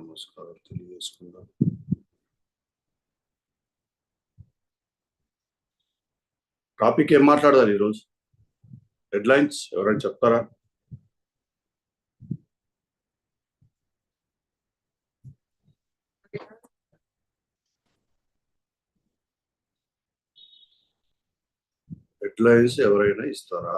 నమస్కారం తెలియజేసుకుందాం. టాపిక్ ఏం మాట్లాడాలి ఈరోజు? హెడ్లైన్స్ ఎవరైనా చెప్తారా? హెడ్లైన్స్ ఎవరైనా ఇస్తారా?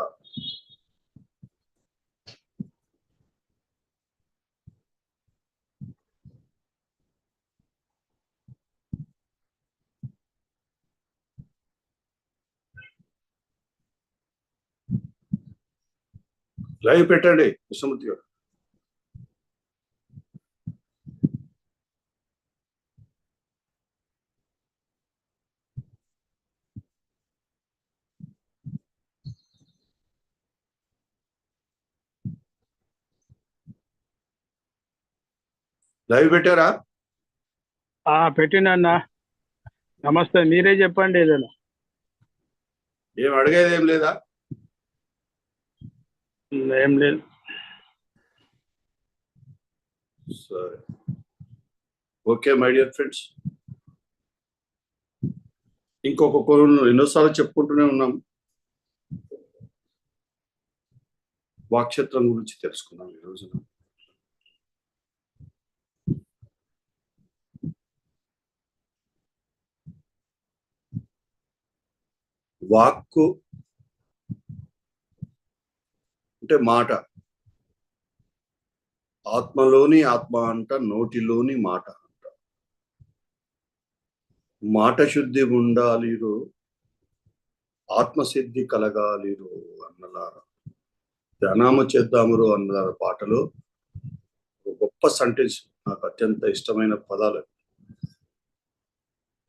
లైవ్ పెట్టండి కృష్ణమూర్తి గారు. లైవ్ పెట్టారా? ఆ పెట్టినన్నా నమస్తే మీరే చెప్పండి ఏదైనా. ఏం అడిగేది ఏం లేదా? ఏం లేదు. సరే. Okay my dear friends. ఇంకొక కొను ఎన్నోసార్లు చెప్పుకుంటూనే ఉన్నాం. వాక్షేత్రం గురించి తెలుసుకున్నాం ఈ రోజున. వాక్కు అంటే మాట. ఆత్మలోని ఆత్మ అంట నోటిలోని మాట అంట. మాట శుద్ధి ఉండాలిరు ఆత్మసిద్ధి కలగాలిరు అన్నలారా. ధ్యానామ చేద్దామురు అన్నలార పాటలో. గొప్ప సెంటెన్స్ నాకు అత్యంత ఇష్టమైన పదాలు.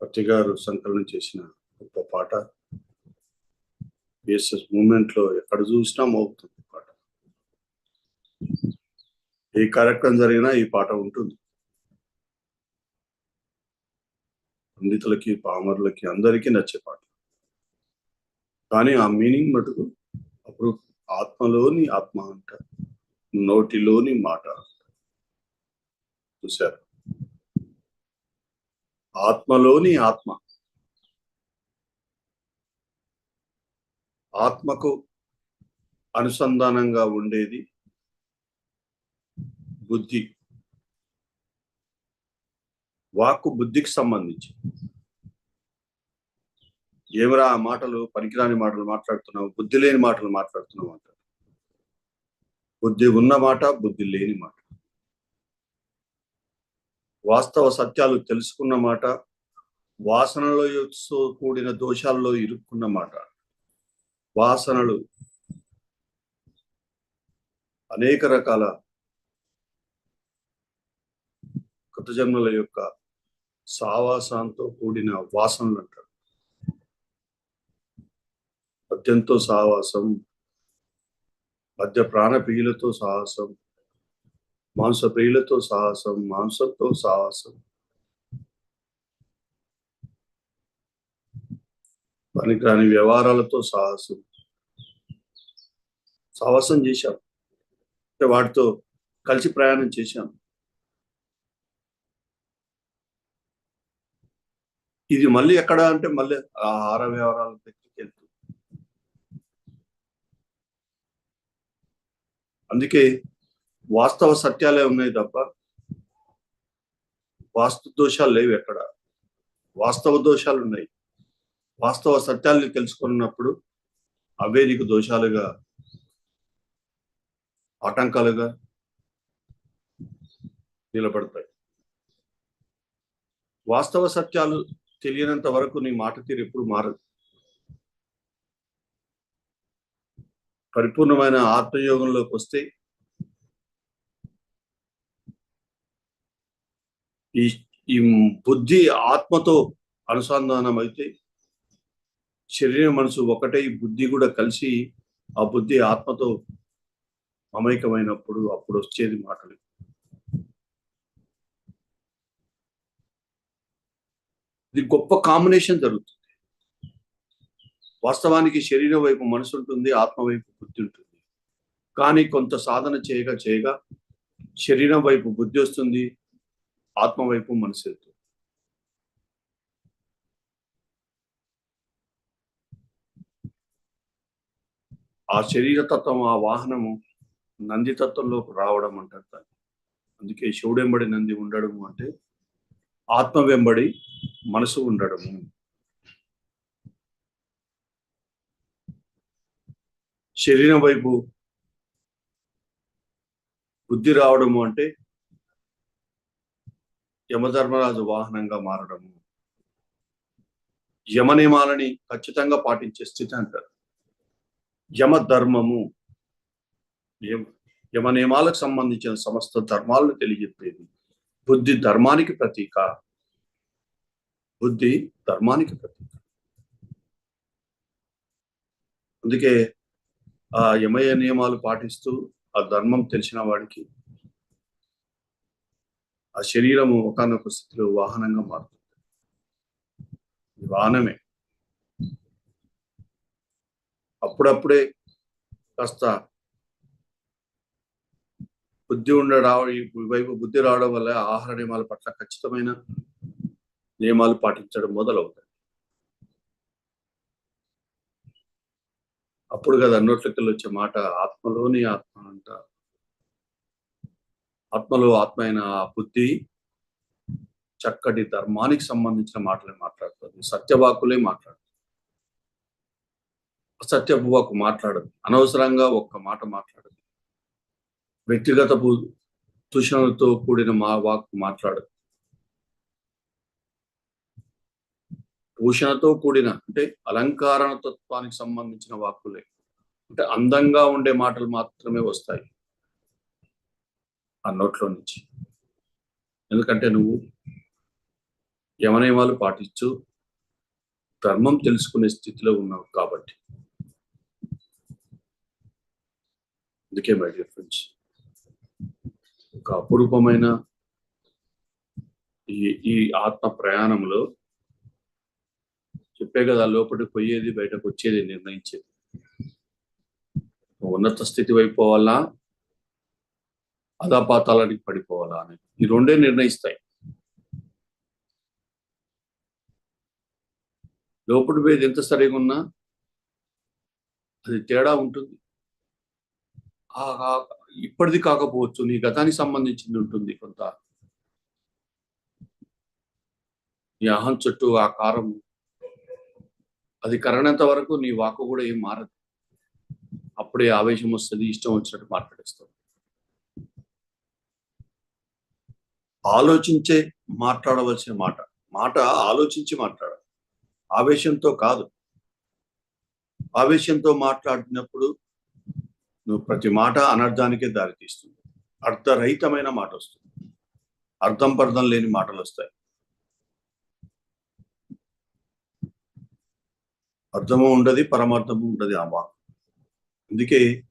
పట్టి గారు సంకలనం చేసిన గొప్ప పాట. బిఎస్ఎస్ మూమెంట్లో ఎక్కడ చూసినా మోగుతుంది పాట ఏ కార్యక్రమం జరిగినా ఈ పాట ఉంటుంది. పండితులకి పామరులకి అందరికీ నచ్చే పాట. కానీ ఆ మీనింగ్ మటుకు అప్పుడు ఆత్మలోని ఆత్మ అంట నోటిలోని మాట అంట. చూశారు? ఆత్మలోని ఆత్మ. ఆత్మకు అనుసంధానంగా ఉండేది బుద్ధి. వాక్కు బుద్ధికి సంబంధించి. ఏమిరా ఆ మాటలు పనికిరాని మాటలు మాట్లాడుతున్నావు? బుద్ధి లేని మాటలు మాట్లాడుతున్నావు అంట. బుద్ధి ఉన్న మాట బుద్ధి లేని మాట. వాస్తవ సత్యాలు తెలుసుకున్న మాట వాసనలో కూడిన దోషాల్లో ఇరుక్కున్న మాట. వాసనలు అనేక రకాల కొత్త జన్మల యొక్క సావాసంతో కూడిన వాసనలు అంటారు. మద్యంతో సావాసం మధ్య ప్రాణ ప్రియులతో సాహసం మాంస ప్రియులతో సాహసం మాంసంతో సాహసం పనికిరాని వ్యవహారాలతో సాహసం సాహసం చేశాం. అంటే వాటితో కలిసి ప్రయాణం చేశాం. ఇది మళ్ళీ ఎక్కడ అంటే మళ్ళీ ఆహార వ్యవహారాల దగ్గరికి వెళ్తుంది అందుకే వాస్తవ సత్యాలే ఉన్నాయి తప్ప వాస్తు దోషాలు లేవు ఎక్కడ. వాస్తవ దోషాలు ఉన్నాయి. వాస్తవ సత్యాలను తెలుసుకున్నప్పుడు అవే నీకు దోషాలుగా ఆటంకాలుగా నిలబడతాయి. వాస్తవ సత్యాలు తెలియనంత వరకు నీ మాట తీరు ఎప్పుడు మారదు. పరిపూర్ణమైన ఆత్మయోగంలోకి వస్తే ఈ ఈ బుద్ధి ఆత్మతో అనుసంధానం అయితే శరీరం మనసు ఒకటై బుద్ధి కూడా కలిసి ఆ బుద్ధి ఆత్మతో మమైకమైనప్పుడు అప్పుడు వచ్చేది మాటలు. ఇది గొప్ప కాంబినేషన్ జరుగుతుంది. వాస్తవానికి శరీరం వైపు మనసు ఉంటుంది ఆత్మ వైపు బుద్ధి ఉంటుంది. కానీ కొంత సాధన చేయగా చేయగా శరీరం వైపు బుద్ధి వస్తుంది ఆత్మ వైపు మనసు వెళ్తుంది ఆ శరీర తత్వం ఆ వాహనము నంది తత్వంలోకి రావడం అంటారు దాన్ని. అందుకే శివుడెంబడి నంది ఉండడం అంటే ఆత్మ వెంబడి మనసు ఉండడము. శరీరం వైపు బుద్ధి రావడము అంటే యమధర్మరాజు వాహనంగా మారడము. యమ నియమాలని ఖచ్చితంగా పాటించే స్థితి అంటారు. యమ ధర్మము యమ- యమ నియమాలకు సంబంధించిన సమస్త ధర్మాలను తెలియజెప్పేది బుద్ధి ధర్మానికి ప్రతీక. బుద్ధి ధర్మానికి ప్రతీక. అందుకే ఆ యమయ నియమాలు పాటిస్తూ ఆ ధర్మం తెలిసిన వాడికి ఆ శరీరము ఒకనొక స్థితిలో వాహనంగా మారుతుంది. వాహనమే. అప్పుడప్పుడే కాస్త బుద్ధి ఉండ రావడం వైపు బుద్ధి రావడం వల్ల ఆహార నియమాల పట్ల ఖచ్చితమైన నియమాలు పాటించడం మొదలవుతాయి. అప్పుడు కదా నోట్లకి వచ్చే మాట ఆత్మలోని ఆత్మ అంట. ఆత్మలో ఆత్మ అయిన ఆ బుద్ధి చక్కటి ధర్మానికి సంబంధించిన మాటలే మాట్లాడుతుంది. సత్యవాకులే మాట్లాడుతుంది. అసత్యపు వాకు మాట్లాడదు. అనవసరంగా ఒక్క మాట మాట్లాడదు. వ్యక్తిగత దూషణలతో కూడిన మా వాక్కు మాట్లాడదు. భూషణతో కూడిన అంటే అలంకారణ తత్వానికి సంబంధించిన వాక్కులే. అంటే అందంగా ఉండే మాటలు మాత్రమే వస్తాయి. ఆ నోట్లో నుంచి. ఎందుకంటే నువ్వు యమనియమాలు పాటించు ధర్మం తెలుసుకునే స్థితిలో ఉన్నావు కాబట్టి. అందుకే మై డియర్ ఫ్రెండ్స్ ఒక అపురూపమైన ఈ ఈ ఆత్మ ప్రయాణంలో చెప్పే కదా లోపలికి పోయేది బయటకు వచ్చేది నిర్ణయించేది. ఉన్నత స్థితి వైపు పోవాలా? అధాపాతాలనికి పడిపోవాలా అని ఈ రెండే నిర్ణయిస్తాయి. లోపలి పోయేది ఎంత సరిగా ఉన్నా అది తేడా ఉంటుంది. ఆ ఇప్పటిది కాకపోవచ్చు నీ గతానికి సంబంధించింది ఉంటుంది కొంత. నీ అహం చుట్టూ ఆ కారం అది కరణంత వరకు నీ వాకు కూడా ఏం మారదు. అప్పుడే ఆవేశం వస్తుంది ఇష్టం వచ్చినట్టు మాట్లాడేస్తావు. ఆలోచించే మాట్లాడవలసిన మాట. మాట ఆలోచించి మాట్లాడాలి. ఆవేశంతో కాదు. ఆవేశంతో మాట్లాడినప్పుడు నువ్వు ప్రతి మాట అనర్థానికే దారితీస్తుంది. అర్థరహితమైన మాట వస్తుంది అర్థం పర్థం లేని మాటలు వస్తాయి అర్థము ఉండదు పరమార్థము ఉండదు ఆ మాట అందుకే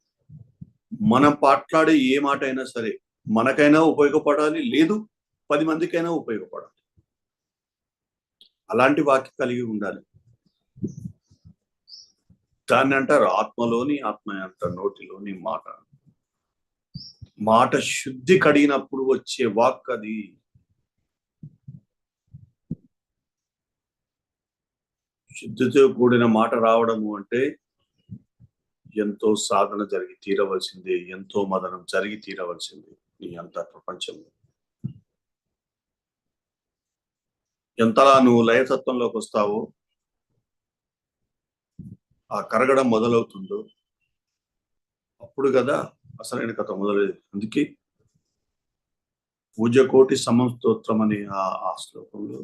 మనం పాట్లాడే ఏ మాట అయినా సరే మనకైనా ఉపయోగపడాలి లేదు పది మందికైనా ఉపయోగపడాలి. అలాంటి వాక్య కలిగి ఉండాలి. దాన్ని అంటారు ఆత్మలోని ఆత్మ అంట నోటిలోని మాట. మాట శుద్ధి కడిగినప్పుడు వచ్చే వాక్ అది. శుద్ధితో కూడిన మాట రావడము అంటే ఎంతో సాధన జరిగి తీరవలసింది ఎంతో మదనం జరిగి తీరవలసింది నీ అంత ప్రపంచంలో. ఎంతలా నువ్వు లయతత్వంలోకి వస్తావో ఆ కరగడం మొదలవుతుందో అప్పుడు కదా అసలైన కథ మొదలైంది అందుకే పూజ కోటి సమం అనే ఆ శ్లోకంలో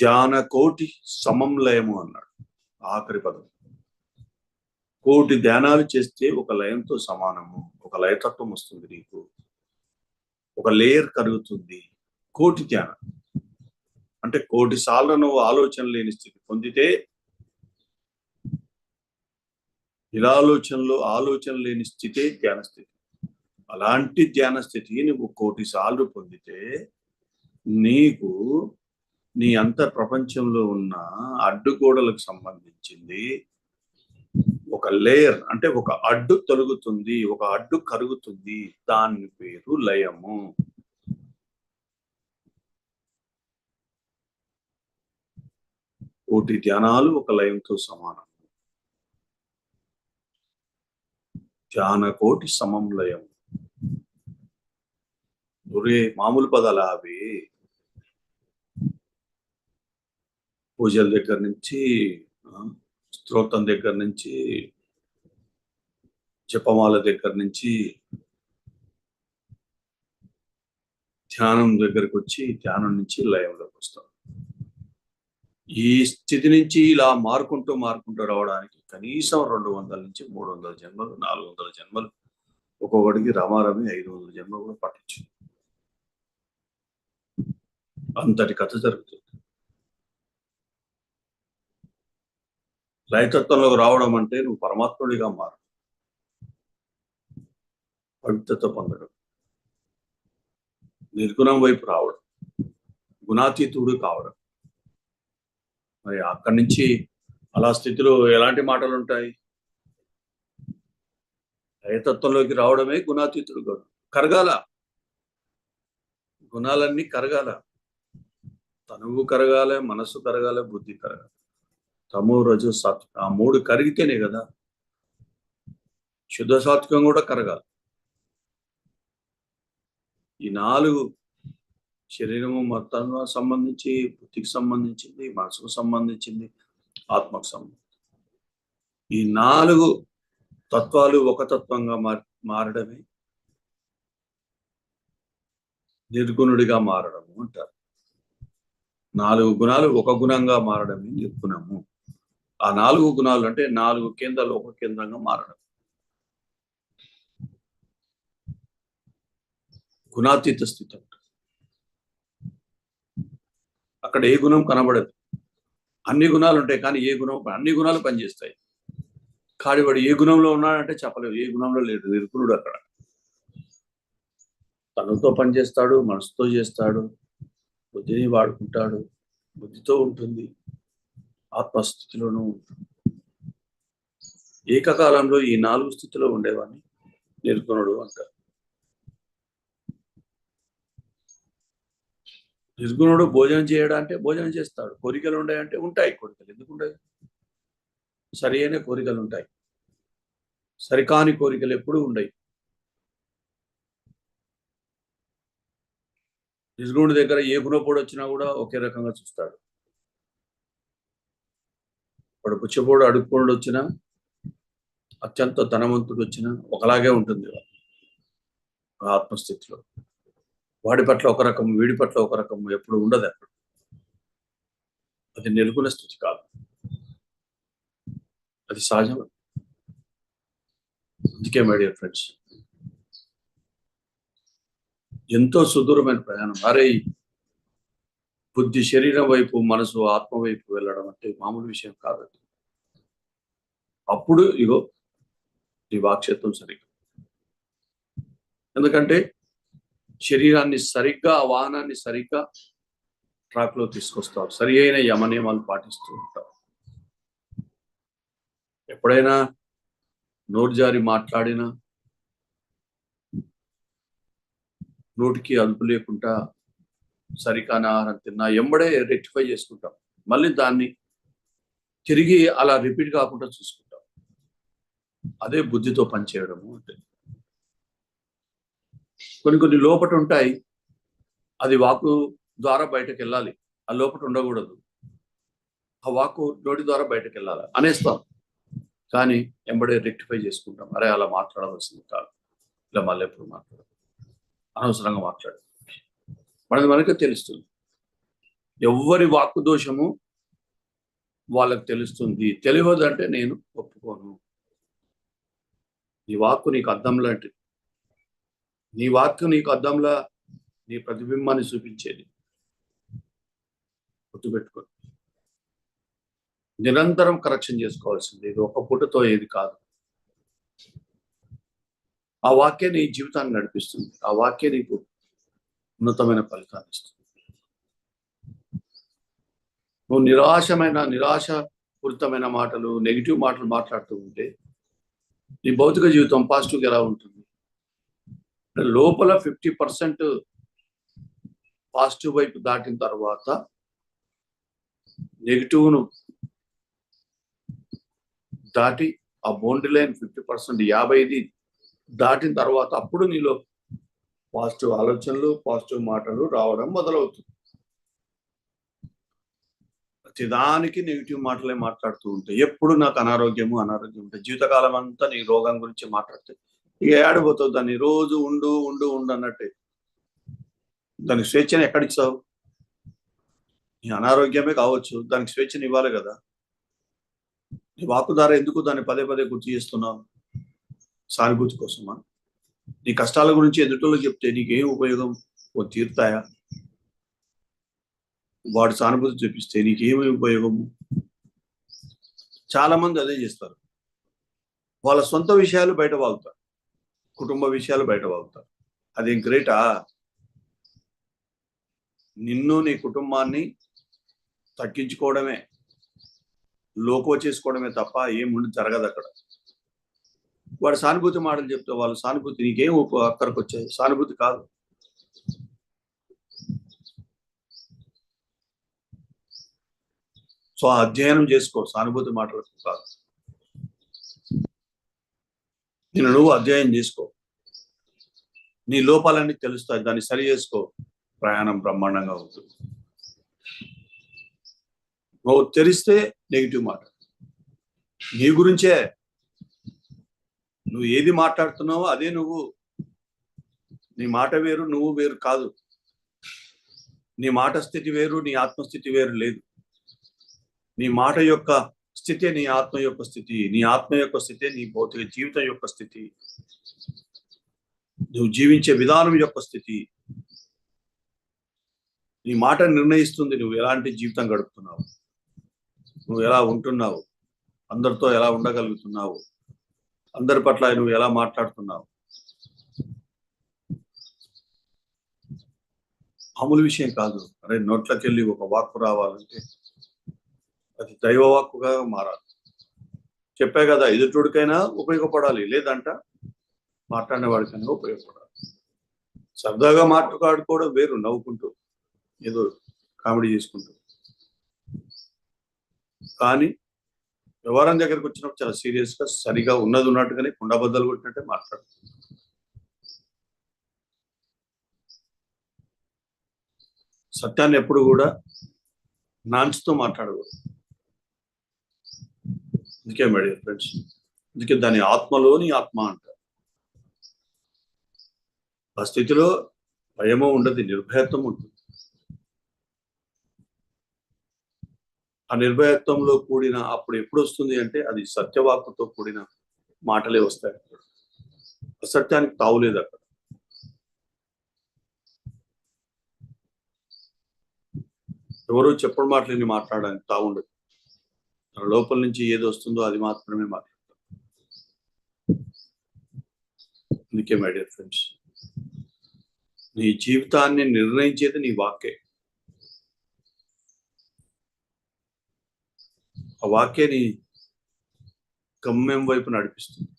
ధ్యాన కోటి సమం లయము అన్నాడు. ఆఖరి పదం. కోటి ధ్యానాలు చేస్తే ఒక లయంతో సమానము ఒక లయతత్వం వస్తుంది నీకు ఒక లేయర్ కలుగుతుంది కోటి ధ్యానం. అంటే కోటి సార్లు నువ్వు ఆలోచన లేని స్థితి పొందితే నిరాలోచనలో ఆలోచన లేని స్థితే ధ్యాన స్థితి. అలాంటి ధ్యాన స్థితి నువ్వు కోటి సార్లు పొందితే నీకు నీ అంత ప్రపంచంలో ఉన్న అడ్డుగోడలకు సంబంధించింది ఒక లేయర్ అంటే ఒక అడ్డు తొలుగుతుంది ఒక అడ్డు కరుగుతుంది దాని పేరు లయము. కోటి ధ్యానాలు ఒక లయంతో సమానం. ధ్యాన కోటి సమం లయం ఒరే మామూలు పదాలు అవి పూజల దగ్గర నుంచి స్తోత్రం దగ్గర నుంచి జపమాల దగ్గర నుంచి ధ్యానం దగ్గరకు వచ్చి ధ్యానం నుంచి లయంలోకి వస్తాం. ఈ స్థితి నుంచి ఇలా మారుకుంటూ మారుకుంటూ రావడానికి కనీసం రెండు వందల నుంచి మూడు వందల జన్మలు నాలుగు వందల జన్మలు ఒక్కొక్కడికి రమారమి ఐదు వందల జన్మలు కూడా పట్టచ్చు. అంతటి కథ జరుగుతుంది. లయతత్వంలోకి రావడం అంటే నువ్వు పరమాత్ముడిగా మారు. పవిత్రత పొందడం. నిర్గుణం వైపు రావడం. గుణాతీతుడు కావడం. మరి అక్కడి నుంచి అలా స్థితిలో ఎలాంటి మాటలు ఉంటాయి? లయతత్వంలోకి రావడమే గుణాతీతుడు కరగాల. గుణాలన్నీ కరగాల. తనువు కరగాలి మనస్సు కరగాలి బుద్ధి కరగాలి. తమో రజు సాత్విక ఆ మూడు కరిగితేనే కదా. శుద్ధ సాత్వికం కూడా కరగాలి. ఈ నాలుగు శరీరము మొత్తంగా సంబంధించి బుద్ధికి సంబంధించింది మనసుకు సంబంధించింది ఆత్మకు సంబంధించింది. ఈ నాలుగు తత్వాలు ఒక తత్వంగా మార్ మారడమే. నిర్గుణుడిగా మారడము అంటారు. నాలుగు గుణాలు ఒక గుణంగా మారడమే నిర్గుణము. ఆ నాలుగు గుణాలు అంటే నాలుగు కేంద్రాలు ఒక కేంద్రంగా మారడం. గుణాతీత స్థితి అంటారు అక్కడ ఏ గుణం కనబడదు. అన్ని గుణాలు ఉంటాయి కానీ ఏ గుణం అన్ని గుణాలు పనిచేస్తాయి. కాడివాడు ఏ గుణంలో ఉన్నాడంటే చెప్పలేదు ఏ గుణంలో లేడు. నిర్గుణుడు అక్కడ. తనతో పనిచేస్తాడు మనసుతో చేస్తాడు బుద్ధిని వాడుకుంటాడు బుద్ధితో ఉంటుంది. ఆత్మస్థితిలోనూ ఏకకాలంలో ఈ నాలుగు స్థితిలో ఉండేవాడిని. నిర్గుణుడు అంటారు. నిర్గుణుడు భోజనం చేయడం అంటే భోజనం చేస్తాడు. కోరికలు ఉన్నాయంటే ఉంటాయి కోరికలు. ఎందుకు ఉండదు సరి అయిన కోరికలు ఉంటాయి. సరికాని కోరికలు ఎప్పుడూ ఉండవు నిర్గుణుడి దగ్గర ఏ గుణపోడు వచ్చినా కూడా ఒకే రకంగా చూస్తాడు. వాడు పుచ్చపోడు అడుక్కోడు వచ్చినా అత్యంత ధనవంతుడు వచ్చినా ఒకలాగే ఉంటుంది ఆత్మస్థితిలో. వాడి పట్ల ఒక రకం వీడి పట్ల ఒక రకం ఎప్పుడు ఉండదు అక్కడ. అది నిర్గుణ స్థితి కాదు. అది సహజం. అందుకే మై డియర్ ఫ్రెండ్స్ ఎంతో సుదూరమైన ప్రయాణం. అరే బుద్ధి శరీరం వైపు మనసు ఆత్మ వైపు వెళ్ళడం అంటే మామూలు విషయం కాదు. అప్పుడు ఇగో నీ వాక్క్షేత్రం సరిగ్గా. ఎందుకంటే శరీరాన్ని సరిగ్గా ఆ వాహనాన్ని సరిగ్గా ట్రాక్లో తీసుకొస్తావు సరి అయిన యమనియమాలు పాటిస్తూ ఉంటావు ఎప్పుడైనా నోటు జారి మాట్లాడినా నోటికి అదుపు లేకుండా సరికాని ఆహారం తిన్నా ఎంబడే రెక్టిఫై చేసుకుంటాం. మళ్ళీ దాన్ని తిరిగి అలా రిపీట్ కాకుండా చూసుకుంటాం అదే బుద్ధితో పనిచేయడము అంటే. కొన్ని కొన్ని లోపట ఉంటాయి అది వాకు ద్వారా బయటకు వెళ్ళాలి ఆ లోపట ఉండకూడదు. ఆ వాకు నోటి ద్వారా బయటకు వెళ్ళాలి అనేస్తాం. కానీ ఎంబడే రెక్టిఫై చేసుకుంటాం. అరే అలా మాట్లాడవలసింది కాదు. ఇలా మళ్ళీ ఎప్పుడు మాట్లాడదు. అనవసరంగా మాట్లాడు మనది మనకే తెలుస్తుంది. ఎవరి వాక్కు దోషము వాళ్ళకి తెలుస్తుంది. తెలియదంటే నేను ఒప్పుకోను. నీ వాక్కు నీకు అద్దం లాంటిది. నీ వాక్కు నీకు అద్దంలా నీ ప్రతిబింబాన్ని చూపించేది. గుర్తుపెట్టుకో నిరంతరం కరెక్షన్ చేసుకోవాల్సింది. ఇది ఒక పూటతో ఏది కాదు. ఆ వాక్య నీ జీవితాన్ని నడిపిస్తుంది. ఆ వాక్య నీకు ఉన్నతమైన ఫలితాన్ని ఇస్తుంది. నువ్వు నిరాశమైన నిరాశ పూరితమైన మాటలు నెగిటివ్ మాటలు మాట్లాడుతూ ఉంటే నీ భౌతిక జీవితం పాజిటివ్గా ఎలా ఉంటుంది? లోపల ఫిఫ్టీ పర్సెంట్ పాజిటివ్ వైపు దాటిన తర్వాత నెగిటివ్ను దాటి ఆ బౌండరీ లైన్ ఫిఫ్టీ పర్సెంట్ యాభైది దాటిన తర్వాత అప్పుడు నీలో పాజిటివ్ ఆలోచనలు పాజిటివ్ మాటలు రావడం మొదలవుతుంది. ప్రతిదానికి నెగిటివ్ మాటలే మాట్లాడుతూ ఉంటాయి ఎప్పుడు నాకు అనారోగ్యము అనారోగ్యం ఉంటాయి జీవితకాలం అంతా నీ రోగం గురించి మాట్లాడితే ఇక ఏడబోతావు దాన్ని రోజు ఉండు ఉండు ఉండు అన్నట్టే. దానికి స్వేచ్ఛను ఎక్కడిచ్చావు? నీ అనారోగ్యమే కావచ్చు దానికి స్వేచ్ఛను ఇవ్వాలి కదా. నీ వాకు ద్వారా ఎందుకు దాన్ని పదే పదే గుర్తు చేస్తున్నావు? సానుభూతి కోసమా? నీ కష్టాల గురించి ఎదుటోళ్ళకి చెప్తే నీకేం ఉపయోగం? ఓ తీరుతాయా? వాడు సానుభూతి చూపిస్తే నీకేమి ఉపయోగము? చాలా మంది అదే చేస్తారు. వాళ్ళ సొంత విషయాలు బయట వాగుతారు కుటుంబ విషయాలు బయట వాగుతారు అదేం గ్రేటా? నిన్ను నీ కుటుంబాన్ని తగ్గించుకోవడమే. లోకో చేసుకోవడమే తప్ప ఏముండి జరగదు అక్కడ. వాడు సానుభూతి మాటలు చెప్తే వాళ్ళు సానుభూతి నీకేం అక్కడికి వచ్చాయి సానుభూతి కాదు. సో ఆ అధ్యయనం చేసుకో సానుభూతి మాటలకు కాదు. నేను నువ్వు అధ్యయనం చేసుకో. నీ లోపాలన్నీ తెలుస్తాయి దాన్ని సరి చేసుకో. ప్రయాణం బ్రహ్మాండంగా ఉంటుంది. నువ్వు తెరిస్తే నెగిటివ్ మాట. నీ గురించే. నువ్వు ఏది మాట్లాడుతున్నావో అదే నువ్వు. నీ మాట వేరు నువ్వు వేరు కాదు. నీ మాట స్థితి వేరు నీ ఆత్మస్థితి వేరు లేదు. నీ మాట యొక్క స్థితి నీ ఆత్మ యొక్క స్థితి నీ ఆత్మ యొక్క స్థితి నీ భౌతిక జీవితం యొక్క స్థితి. నువ్వు జీవించే విధానం యొక్క స్థితి. నీ మాట నిర్ణయిస్తుంది నువ్వు ఎలాంటి జీవితం గడుపుతున్నావు. నువ్వు ఎలా ఉంటున్నావు. అందరితో ఎలా ఉండగలుగుతున్నావు. అందరి పట్ల నువ్వు ఎలా మాట్లాడుతున్నావు. మామూలు విషయం కాదు. అరే నోట్లకెళ్ళి ఒక వాక్కు రావాలంటే అది దైవవాక్కుగా మారాలి. చెప్పే కదా ఎదుటోడికైనా ఉపయోగపడాలి. లేదంట మాట్లాడిన వాడికైనా ఉపయోగపడాలి. సరదాగా మాట్లాడుకోవడం వేరు నవ్వుకుంటూ ఏదో కామెడీ చేసుకుంటూ. కానీ వ్యవహారం దగ్గరకు వచ్చినప్పుడు చాలా సీరియస్గా సరిగా ఉన్నది ఉన్నట్టుగానే కుండబద్దలు కొట్టినట్టే మాట్లాడుతుంది సత్యాన్ని ఎప్పుడు కూడా నాన్స్తో మాట్లాడకూడదు. అందుకే మేడం ఫ్రెండ్స్ అందుకే దాని ఆత్మలోని ఆత్మ అంటారు ఆ స్థితిలో భయము ఉండదు నిర్భయత్వం ఉంటుంది. ఆ నిర్భయత్వంలో కూడిన అప్పుడు ఎప్పుడు వస్తుంది అంటే అది సత్యవాక్కుతో కూడిన మాటలే వస్తాయి. అసత్యానికి తావులేదు అక్కడ. ఎవరు చెప్పడం మాటలేని మాట్లాడడానికి తావుండదు తన లోపల నుంచి ఏది వస్తుందో అది మాత్రమే మాట్లాడతాం అందుకే మై డియర్ ఫ్రెండ్స్ నీ జీవితాన్ని నిర్ణయించేది నీ వాక్యే ఆ వాక్యే నీ గమ్యం వైపు నడిపిస్తుంది.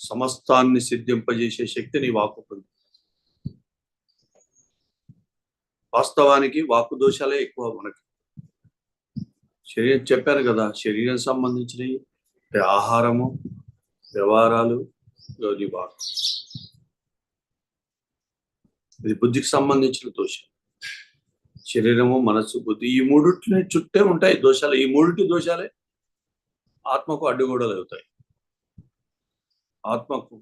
సమస్తాన్ని సిద్ధింపజేసే శక్తి నీ వాక్కు వాస్తవానికి వాక్కు దోషాలే ఎక్కువ మనకి. శరీరం చెప్పాను కదా శరీరం సంబంధించినవి ఆహారము వ్యవహారాలు ఇది వాక్ ఇది బుద్ధికి సంబంధించిన దోషం. శరీరము మనస్సు బుద్ధి ఈ మూడిటిని చుట్టే ఉంటాయి దోషాలు. ఈ మూడింటి దోషాలే ఆత్మకు అడ్డుగోడలు అవుతాయి. ఆత్మకు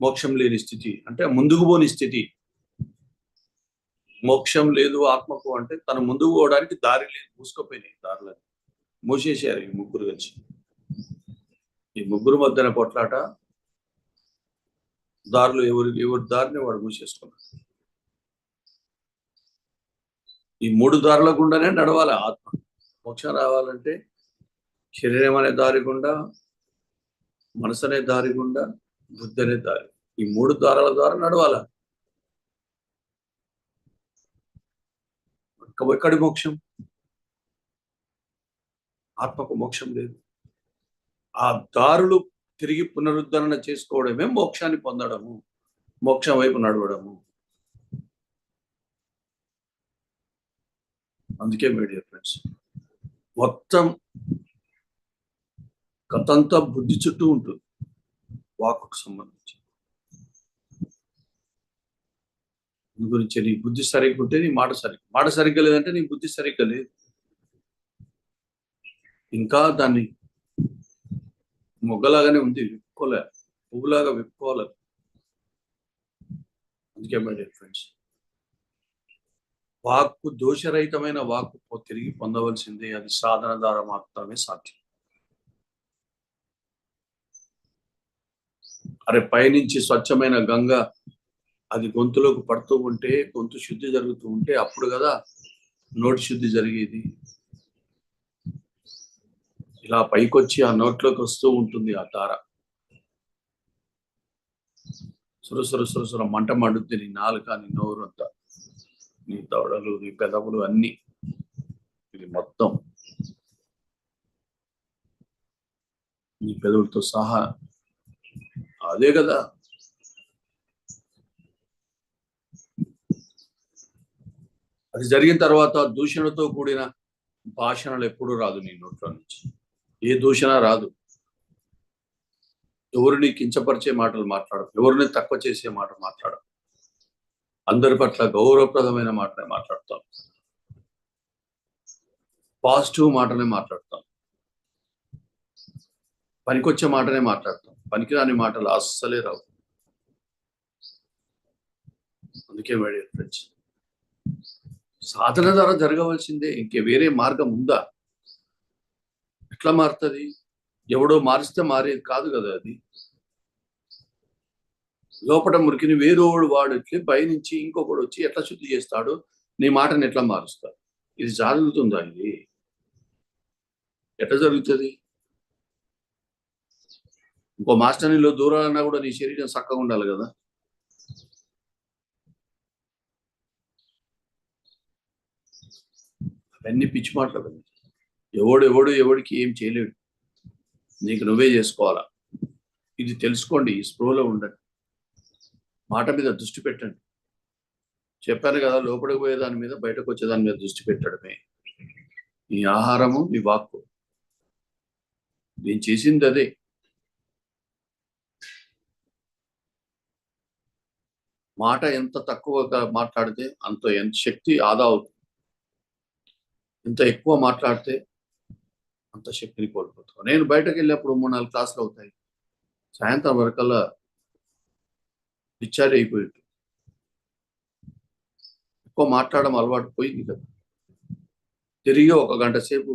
మోక్షం లేని స్థితి అంటే ముందుకు పోని స్థితి మోక్షం లేదు ఆత్మకు అంటే తను ముందుకు పోవడానికి దారి లేదు మూసుకుపోయినాయి దారులని మూసేసారు ఈ ముగ్గురు కలిసి. ఈ ముగ్గురు మధ్యన కొట్లాట దారులు ఎవరి ఎవరి దారిని వాడు మూసేసుకున్నాడు. ఈ మూడు దారుల గుండానే నడవాలి ఆత్మ. మోక్షం రావాలంటే శరీరం అనే దారి గుండా మనసు అనే దారి గుండా బుద్ధి అనే దారి. ఈ మూడు దారాల ద్వారా నడవాలి? ఎక్కడి మోక్షం? ఆత్మకు మోక్షం లేదు. ఆ దారులు తిరిగి పునరుద్ధరణ చేసుకోవడమే మోక్షాన్ని పొందడము మోక్షం వైపు నడవడము. అందుకే మీడియా ఫ్రెండ్స్ మొత్తం కథంతా బుద్ధి చుట్టూ ఉంటుంది వాకుకు సంబంధించి. నీ గురించి నీ బుద్ధి సరిగ్గా ఉంటే నీ మాట సరిగ్గా మాట సరిగ్గా లేదంటే నీ బుద్ధి సరిగ్గా లేదు. ఇంకా దాన్ని మొగ్గలాగానే ఉంది విప్పుకోలే పువ్వులాగా విప్పుకోవాలి. అందుకే మై డియర్ ఫ్రెండ్స్ వాక్కు దోషరహితమైన వాక్కు తిరిగి పొందవలసిందే అది సాధన ద్వారా మాత్రమే సాధ్యం. అరే పైనుంచి స్వచ్ఛమైన గంగ అది గొంతులోకి పడుతూ ఉంటే గొంతు శుద్ధి జరుగుతూ ఉంటే అప్పుడు కదా నోటి శుద్ధి జరిగేది. ఇలా పైకొచ్చి ఆ నోట్లోకి వస్తూ ఉంటుంది ఆ తార. సుర సుర సుర సుర మంట మండుద్ది నీ నాలుక నీ నోరు అంతా. నీ దవడలు నీ పెదవులు అన్ని. ఇది మొత్తం. నీ పెదవులతో సహా. అదే కదా అది జరిగిన తర్వాత దూషణతో కూడిన భాషణలు ఎప్పుడూ రాదు నీ నోట్లో నుంచి. ఏ దూషణ రాదు. ఎవరిని కించపరిచే మాటలు మాట్లాడదు ఎవరిని తక్కువ చేసే మాట మాట్లాడదు అందరి పట్ల గౌరవప్రదమైన మాటలే మాట్లాడతాం. పాజిటివ్ మాటలే మాట్లాడతాం. పనికొచ్చే మాటనే మాట్లాడతాం. పనికిరాని మాటలు అస్సలే రావు. అందుకే మేడం ఫ్రెండ్స్ సాధన ద్వారా జరగవలసిందే. ఇంకే వేరే మార్గం ఉందా? ఎట్లా మారుతుంది? ఎవడో మారిస్తే మారేది కాదు కదా అది. లోపల మురికిని వేరేవాడు వాడు ఎట్లే పైనుంచి ఇంకొకడు వచ్చి ఎట్లా శుద్ధి చేస్తాడు? నీ మాటని ఎట్లా మారుస్తాడు? ఇది జరుగుతుందా ఇది? ఎట్లా జరుగుతుంది? ఇంకో మాస్టర్ నీలో దూరాలన్నా కూడా నీ శరీరం చక్కగా ఉండాలి కదా. అవన్నీ పిచ్చి మాటలు అవన్నీ ఎవడు ఎవడు ఎవడికి ఏం చేయలేడు. నీకు నువ్వే చేసుకోవాలా. ఇది తెలుసుకోండి ఈ స్ప్రోలో ఉండండి. మాట మీద దృష్టి పెట్టండి. చెప్పాను కదా లోపలికి పోయే దాని మీద బయటకు వచ్చే దాని మీద దృష్టి పెట్టడమే. నీ ఆహారము నీ వాక్కు. నేను చేసింది అదే. మాట ఎంత తక్కువగా మాట్లాడితే అంత ఎంత శక్తి ఆదా అవుతుంది. ఎంత ఎక్కువ మాట్లాడితే అంత శక్తిని కోల్పోతాం నేను బయటకు వెళ్ళినప్పుడు మూడు నాలుగు క్లాసులు అవుతాయి. సాయంత్రం వరకల్లా డిశ్చార్జ్ అయిపోయి ఎక్కువ మాట్లాడడం అలవాటు పోయింది కదా. తిరిగి ఒక గంట సేపు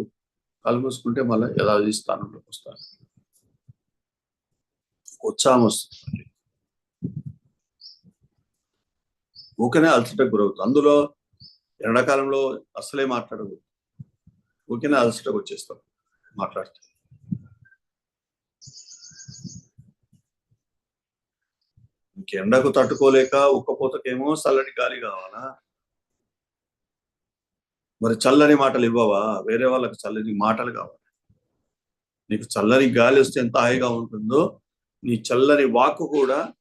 కలుమూసుకుంటే మళ్ళీ యథావిధి స్థానంలోకి వస్తాను. ఉత్సాహం వస్తుంది. ఊకనే అలసటకు గురవుతుంది అందులో ఎండాకాలంలో అసలే మాట్లాడదు ఓకే అలసటకు వచ్చేస్తాం. మాట్లాడుతూ. ఎండకు తట్టుకోలేక ఉక్కపోతకేమో చల్లటి గాలి కావాలా? మరి చల్లని మాటలు ఇవ్వవా? వేరే వాళ్ళకి చల్లని మాటలు కావాలి. నీకు చల్లని గాలి వస్తే ఎంత హాయిగా ఉంటుందో నీ చల్లని వాక్కు కూడా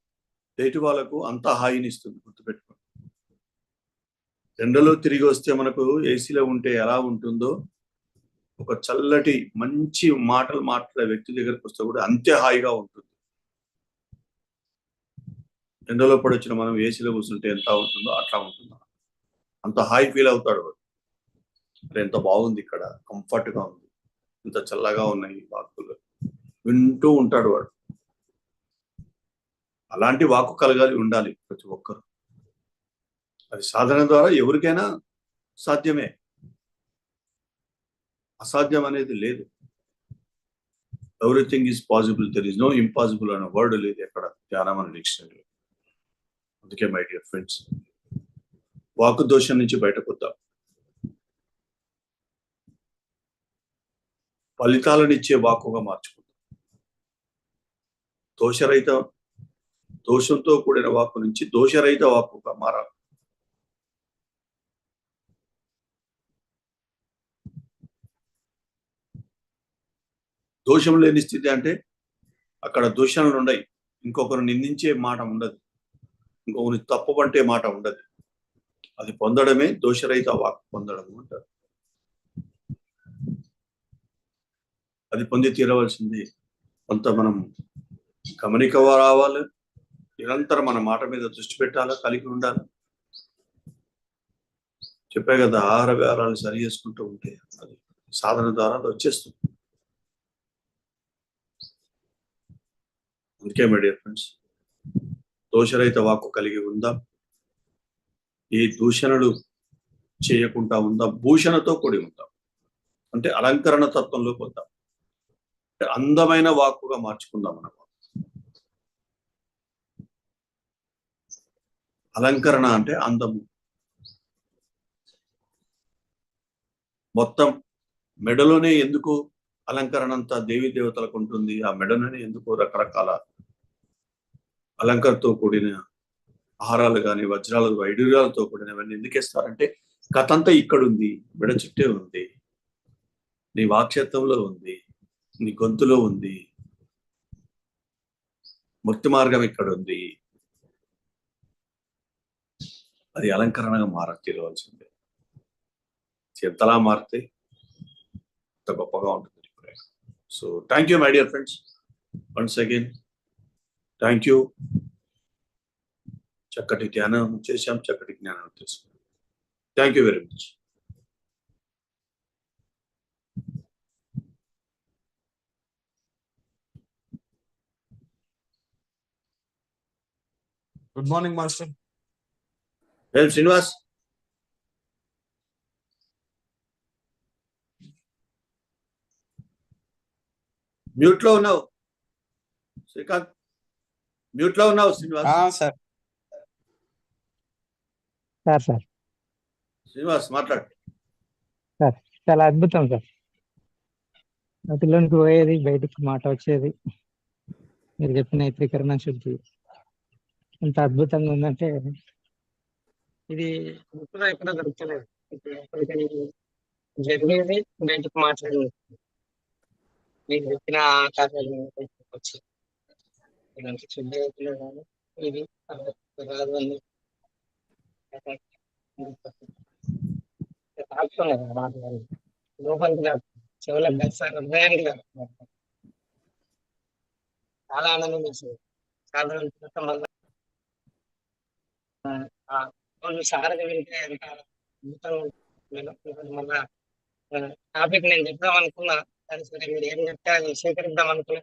ఎటు వాళ్ళకు అంత హాయిని ఇస్తుంది గుర్తుపెట్టుకో. ఎండలో తిరిగి వస్తే మనకు ఏసీలో ఉంటే ఎలా ఉంటుందో ఒక చల్లటి మంచి మాటలు మాట్లాడే వ్యక్తి దగ్గరకు వస్తే కూడా అంతే హాయిగా ఉంటుంది. ఎండలో పడొచ్చిన మనం ఏసీలో కూర్చుంటే ఎంత ఉంటుందో అట్లా ఉంటుందో. అంత హాయి ఫీల్ అవుతాడు వాడు. ఎంత బాగుంది ఇక్కడ. కంఫర్ట్గా ఉంది. ఇంత చల్లగా ఉన్నాయి వాక్కులు. వింటూ ఉంటాడు వాడు. అలాంటి వాక్కు కలగాలి ఉండాలి ప్రతి ఒక్కరు. అది సాధన ద్వారా ఎవరికైనా సాధ్యమే. అసాధ్యం అనేది లేదు. Everything is possible there is no impossible అనే వర్డ్ లేదు ఎక్కడ ధ్యానం అనే డిక్షనరీలో అందుకే మై డియర్ ఫ్రెండ్స్ వాకు దోషం నుంచి బయటకు వద్దాం. ఫలితాలను ఇచ్చే వాక్కుగా మార్చుకుందాం. దోషరహిత దోషంతో కూడిన వాక్కు నుంచి దోషరహిత వాక్కుగా మారాలి. దోషం లేని స్థితి అంటే అక్కడ దోషాలు ఉండవు ఇంకొకరు నిందించే మాట ఉండదు. ఇంకొకరిని తప్పు పంటే మాట ఉండదు. అది పొందడమే దోషరహిత వాక్ పొందడం అంటారు. అది పొంది తీరవలసింది. కొంత మనం గమనిక రావాలి. నిరంతరం మన మాట మీద దృష్టి పెట్టాలా? కలిగి ఉండాలి? చెప్పే కదా ఆహార విహారాలు సరి చేసుకుంటూ ఉంటే అది సాధన ద్వారా అది వచ్చేస్తుంది. అందుకే మై డియర్ ఫ్రెండ్స్ దోషరహిత వాక్కు కలిగి ఉందాం. ఈ దూషణలు చేయకుండా ఉందాం భూషణతో కూడి ఉందాం. అంటే అలంకరణ తత్వంలో పొందాం అంటే అందమైన వాక్కుగా మార్చుకుందాం మన అలంకరణ అంటే అందము. మొత్తం మెడలోనే ఎందుకు అలంకరణ అంతా దేవీ దేవతలకు ఉంటుంది? ఆ మెడలోనే ఎందుకు రకరకాల అలంకరతో కూడిన ఆహారాలు కానీ వజ్రాలు వైడూర్యాలతో కూడినవన్నీ ఎందుకు ఇస్తారంటే కథ అంతా ఇక్కడ ఉంది మెడ చుట్టే ఉంది నీ వాక్షత్వంలో ఉంది నీ గొంతులో ఉంది ముక్తి మార్గం ఇక్కడ ఉంది అది అలంకరణగా మార తీరవలసిందే. ఎంతలా మారితే అంత గొప్పగా ఉంటుంది so thank you my dear friends once again thank you చక్కటి ధ్యానం చేశాం చక్కటి జ్ఞానం తెలుసుకున్నాం thank you very much good morning master ఏం శ్రీనివాస్ మ్యూట్లో ఉన్నావు. శ్రీకాంత్. మ్యూట్లో ఉన్నావు Srinivas. Sir. Sir sir. Srinivas మాట్లాడు. చాలా అద్భుతం సార్. నదిలోనికి పోయేది బయటికి మాట వచ్చేది. మీరు చెప్పిన చిత్రీకరణ శుద్ధి. ఎంత అద్భుతంగా ఉందంటే ఇది ఎక్కడ ఎప్పటికీ జరిగేది బయటకు మాట్లాడేది. మీరు చెప్పిన ఆకాశాలు బయటకు వచ్చి ఇలాంటి శుద్ధి అవుతులేదు కానీ ఇది రాదు అని తాకుతున్నారు మాట్లాడి లోపలికి కాదు చెవులకు కాదు సార్ హృదయానికి కాదు చాలా ఆనందం వేసింది. చాలా రోజుల క్రితం మళ్ళా ఆ, సారగా వింటే ఎంత అద్భుతంగా మళ్ళా టాపిక్ నేను చెప్దాం అనుకున్నా. కానీ సరే మీరు ఏం చెప్తే అది స్వీకరిద్దాం అనుకున్నా.